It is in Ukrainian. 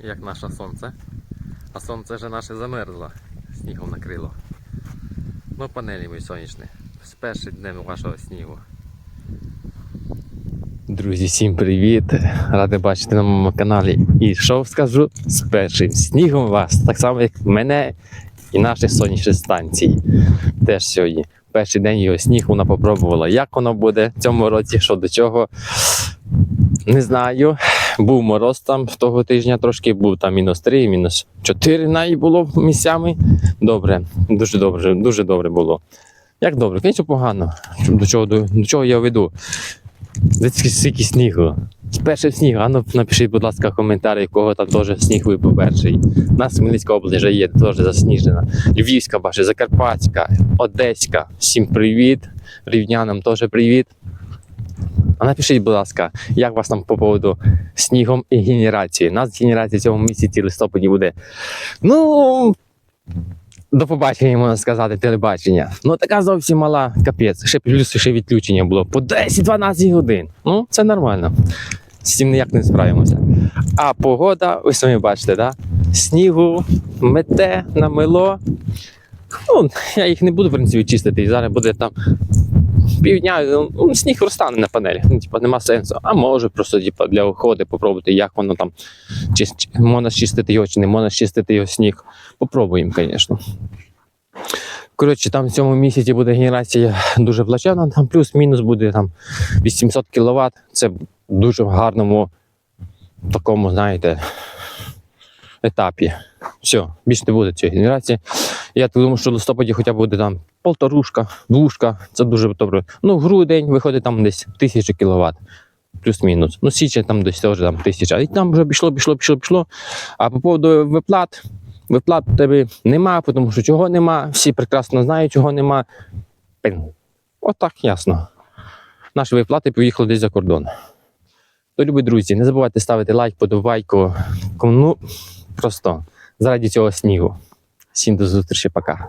як наше сонце. А сонце вже наше замерзло, снігом накрило. Ну, панелі мої сонячні. З першим днем вашого снігу. Друзі, всім привіт! Радий бачити на моєму каналі. І що скажу з першим снігом вас, так само як мене і наші сонячні станції. Теж сьогодні. Перший день його сніг вона попробувала. Як воно буде в цьому році, що до чого. Не знаю. Був мороз там того тижня трошки, був там мінус 3, мінус 4 навіть було місцями. Добре, дуже добре, дуже добре було. Як добре? Звісно, погано. До чого, до, до чого я веду? Скільки снігу. З першим сніг, а ну напишіть, будь ласка, коментарі, кого там теж сніг випав перший. У нас Хмельницька область вже є, теж засніжена. Львівська бачу, Закарпатська, Одеська. Всім привіт. Рівнянам теж привіт. А напишіть, будь ласка, як вас там по поводу снігом і генерації. У нас генерація в цьому місяці листопаді буде. Ну. До побачення, можна сказати, телебачення. Ну така зовсім мала капець. Ще плюс ще відключення було по 10-12 годин. Ну, це нормально. З цим ніяк не справимося. А погода, ви самі бачите, да? снігу, мете, намело. Ну, я їх не буду, в принципі, чистити. І зараз буде там півдня, ну, сніг розтане на панелі. Ну, типа, нема сенсу. А може просто типа, для охоти попробувати, як воно там, чи, чи можна чистити його, чи не можна чистити його сніг. Попробуємо, звісно. Коротше, там в цьому місяці буде генерація дуже плачевна, там плюс-мінус буде там 800 кВт. Це в дуже гарному такому, знаєте, етапі. Все, більше не буде цієї генерації. Я так думаю, що в листопаді хоча б буде там полторушка, двушка. Це дуже добре. Ну, грудень виходить там десь 1000 кВт. Плюс-мінус. Ну, січень там десь теж там тисяча. І там вже пішло, пішло, пішло, пішло. А по поводу виплат, виплат у тебе нема, тому що чого нема. Всі прекрасно знають, чого нема. Пин. Отак ясно. Наші виплати поїхали десь за кордон. То, любі друзі, не забувайте ставити лайк, подобайку. Ну, просто заради цього снігу. Всім до зустрічі, пока.